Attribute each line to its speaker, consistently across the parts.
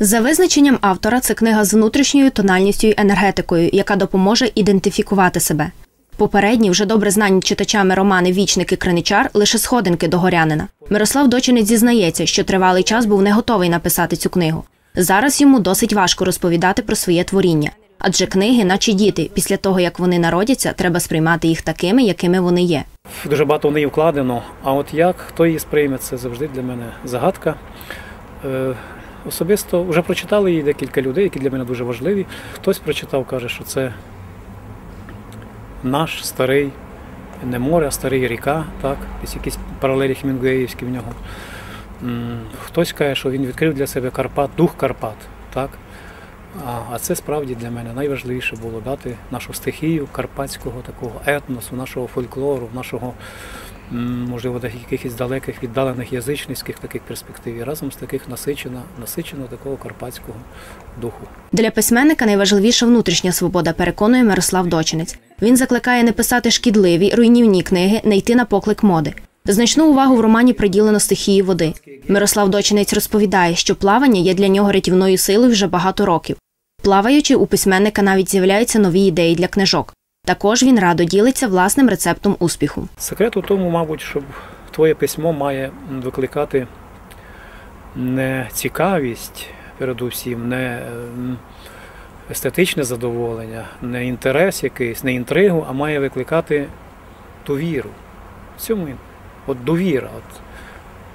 Speaker 1: За визначенням автора, це книга з внутрішньою тональністю і енергетикою, яка допоможе ідентифікувати себе. Попередні, вже добре знані читачами романи Вічник і Криничар лише сходинки до горянина. Мирослав Дочинець зізнається, що тривалий час був не готовий написати цю книгу. Зараз йому досить важко розповідати про своє творіння. Адже книги, наче діти, після того як вони народяться, треба сприймати їх такими, якими вони є.
Speaker 2: Дуже багато в неї вкладено. А от як хто її сприйме, це завжди для мене загадка. Особисто вже прочитали її декілька людей, які для мене дуже важливі. Хтось прочитав, каже, що це наш старий, не море, а старий ріка, так, десь якісь паралелі хмінгуєївські в нього. Хтось каже, що він відкрив для себе Карпат, дух Карпат. Так? А, це справді для мене найважливіше було дати нашу стихію карпатського такого етносу, нашого фольклору, нашого, можливо, якихось далеких віддалених язичницьких таких перспектив. Разом з таких насичено, насичено такого карпатського духу.
Speaker 1: Для письменника найважливіша внутрішня свобода, переконує Мирослав Дочинець. Він закликає не писати шкідливі, руйнівні книги, не йти на поклик моди. Значну увагу в романі приділено стихії води. Мирослав Дочинець розповідає, що плавання є для нього рятівною силою вже багато років. Плаваючи, у письменника навіть з'являються нові ідеї для книжок. Також він радо ділиться власним рецептом успіху.
Speaker 2: Секрет у тому, мабуть, що твоє письмо має викликати не цікавість, передусім, не естетичне задоволення, не інтерес якийсь, не інтригу, а має викликати довіру. В цьому. От довіра. От.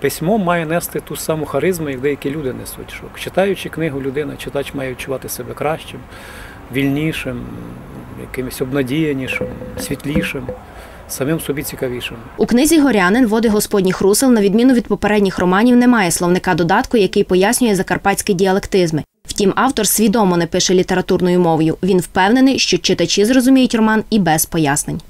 Speaker 2: Письмо має нести ту саму харизму, як деякі люди несуть. Що читаючи книгу, людина, читач має відчувати себе кращим, вільнішим, якимось обнадіянішим, світлішим, самим собі цікавішим.
Speaker 1: У книзі Горянин води господніх русел, на відміну від попередніх романів, немає словника додатку, який пояснює закарпатські діалектизми. Втім, автор свідомо не пише літературною мовою. Він впевнений, що читачі зрозуміють роман і без пояснень.